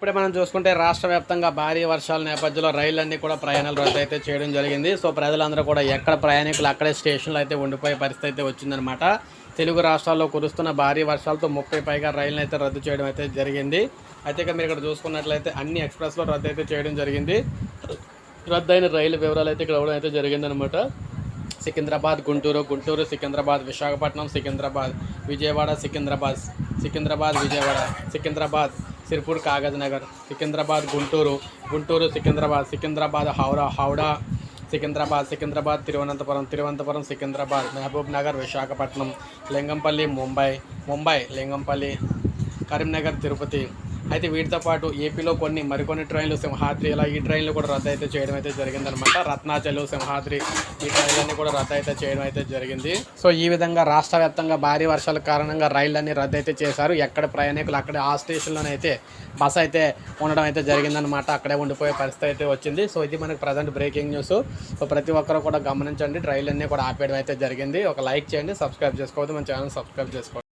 ఇప్పుడే మనం చూసుకుంటే రాష్ట్ర వ్యాప్తంగా భారీ వర్షాల నేపథ్యంలో రైళ్ళన్నీ కూడా ప్రయాణాలు రద్దు అయితే చేయడం జరిగింది. సో ప్రజలందరూ కూడా ఎక్కడ ప్రయాణికులు అక్కడే స్టేషన్లో అయితే ఉండిపోయే పరిస్థితి అయితే వచ్చిందనమాట తెలుగు రాష్ట్రాల్లో కురుస్తున్న భారీ వర్షాలతో ముప్పై పైగా రైళ్ళను అయితే రద్దు చేయడం అయితే జరిగింది. అయితే ఇక మీరు ఇక్కడ చూసుకున్నట్లయితే అన్ని ఎక్స్ప్రెస్లో రద్దు అయితే చేయడం జరిగింది. రద్దయిన రైలు వివరాలు అయితే ఇక్కడ ఇవ్వడం అయితే జరిగిందనమాట సికింద్రాబాద్ గుంటూరు గుంటూరు సికింద్రాబాద్ విశాఖపట్నం సికింద్రాబాద్ విజయవాడ సికింద్రాబాద్ సికింద్రాబాద్ విజయవాడ సికింద్రాబాద్ సిర్పూర్ కాగజ్ నగర్ సికింద్రాబాద్ గుంటూరు గుంటూరు సికింద్రాబాద్ సికింద్రాబాద్ హౌరా హౌడా సికింద్రాబాద్ సికింద్రాబాద్ తిరువనంతపురం తిరువనంతపురం సికింద్రాబాద్ మహబూబ్ నగర్ విశాఖపట్నం లింగంపల్లి ముంబై ముంబై లింగంపల్లి కరీంనగర్ తిరుపతి అయితే వీటితో పాటు ఏపీలో కొన్ని మరికొన్ని ట్రైన్లు సింహాద్రి ఇలా ఈ ట్రైన్లు కూడా రద్దు అయితే చేయడం అయితే జరిగిందనమాట రత్నాచలు సింహాద్రి ఈ ట్రైన్లన్నీ కూడా రద్దు అయితే చేయడం అయితే జరిగింది. సో ఈ విధంగా రాష్ట్ర వ్యాప్తంగా భారీ వర్షాల కారణంగా రైళ్ళన్నీ రద్దు అయితే చేశారు. ఎక్కడ ప్రయాణికులు అక్కడ ఆ స్టేషన్లోనే అయితే బస్ అయితే ఉండడం అయితే జరిగిందనమాట అక్కడే ఉండిపోయే పరిస్థితి అయితే వచ్చింది. సో ఇది మనకు ప్రజెంట్ బ్రేకింగ్ న్యూస్. సో ప్రతి ఒక్కరు కూడా గమనించండి. ట్రైన్లన్నీ కూడా ఆపేయడం అయితే జరిగింది. ఒక లైక్ చేయండి సబ్స్క్రైబ్ చేసుకోవద్దు. మన ఛానల్ సబ్స్క్రైబ్ చేసుకోవద్దు